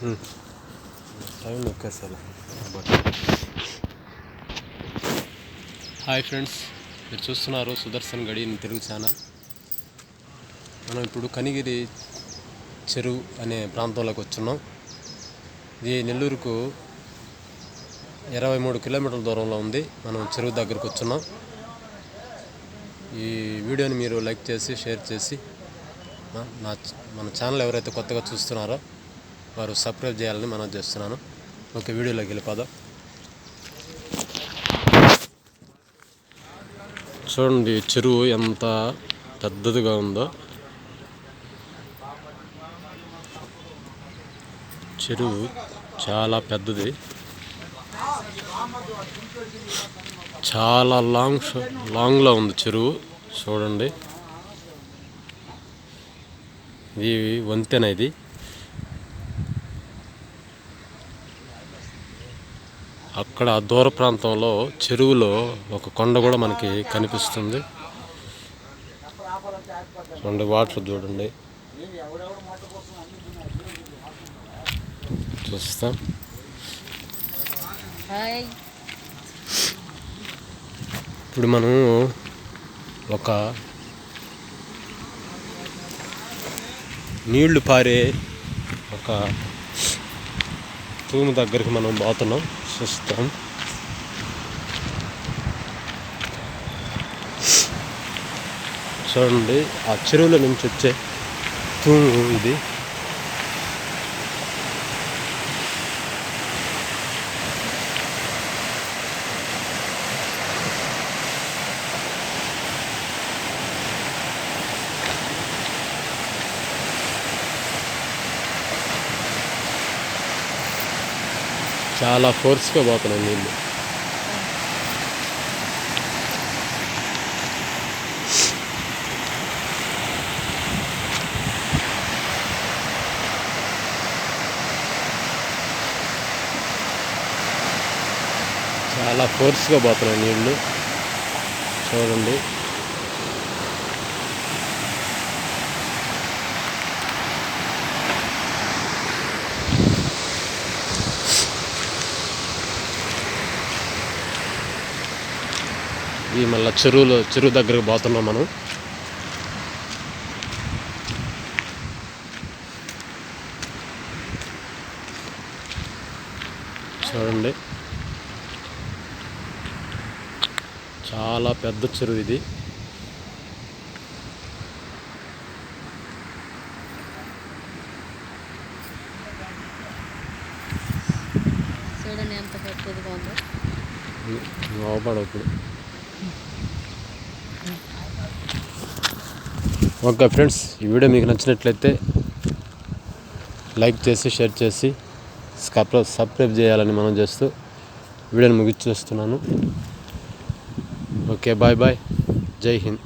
Time నొక్కేసాలి hi friends మీరు చూస్తున్నారు సుదర్శన్ గడి తెలుగు ఛానల్. మనం ఇప్పుడు కనిగిరి చెరువు అనే ప్రాంతంలోకి వచ్చున్నాం ఇది నెల్లూరుకు ఇరవై మూడు కిలోమీటర్ల దూరంలో ఉంది. మనం చెరువు దగ్గరకు వచ్చున్నాం ఈ వీడియోని మీరు లైక్ చేసి షేర్ చేసి నా మన ఛానల్ ఎవరైతే కొత్తగా చూస్తున్నారో వారు సబ్స్క్రైబ్ చేయాలని మనం చేస్తున్నాను. ఓకే వీడియోలోకి వెళ్ళిపోదాం. చూడండి చెరువు ఎంత పెద్దదిగా ఉందో. చెరువు చాలా పెద్దది. చాలా లాంగ్ లాంగ్లో ఉంది చెరువు. చూడండి. ఇది వంతెన ఇది. అక్కడ దూర ప్రాంతంలో చెరువులో ఒక కొండ కూడా మనకి కనిపిస్తుంది. చూడండి వాటర్ చూడండి. చూస్తాం. ఇప్పుడు మనం ఒక నీళ్ళు పారే ఒక తూము దగ్గరికి మనం పోతున్నాం. చూస్తాం చూడండి ఆ చెరువుల నుంచి వచ్చే తూము ఇది. చాలా ఫోర్స్గా పోతున్నాయి నీళ్ళు. చాలా ఫోర్స్గా పోతున్నాయి నీళ్ళు. చూడండి. ఈ మళ్ళీ చెరువులో చెరువు దగ్గరకు పోతున్నాం మనం. చూడండి. చాలా పెద్ద చెరువు ఇది. చూడండి ఎంత పెద్దదిగా ఉందో అవపడవు ఇప్పుడు. ఓకే ఫ్రెండ్స్ ఈ వీడియో మీకు నచ్చినట్లయితే లైక్ చేసి షేర్ చేసి సబ్స్క్రైబ్ చేయాలని మనం చేస్తూ వీడియోని ముగించేస్తున్నాను ఓకే బాయ్ బాయ్. జై హింద్.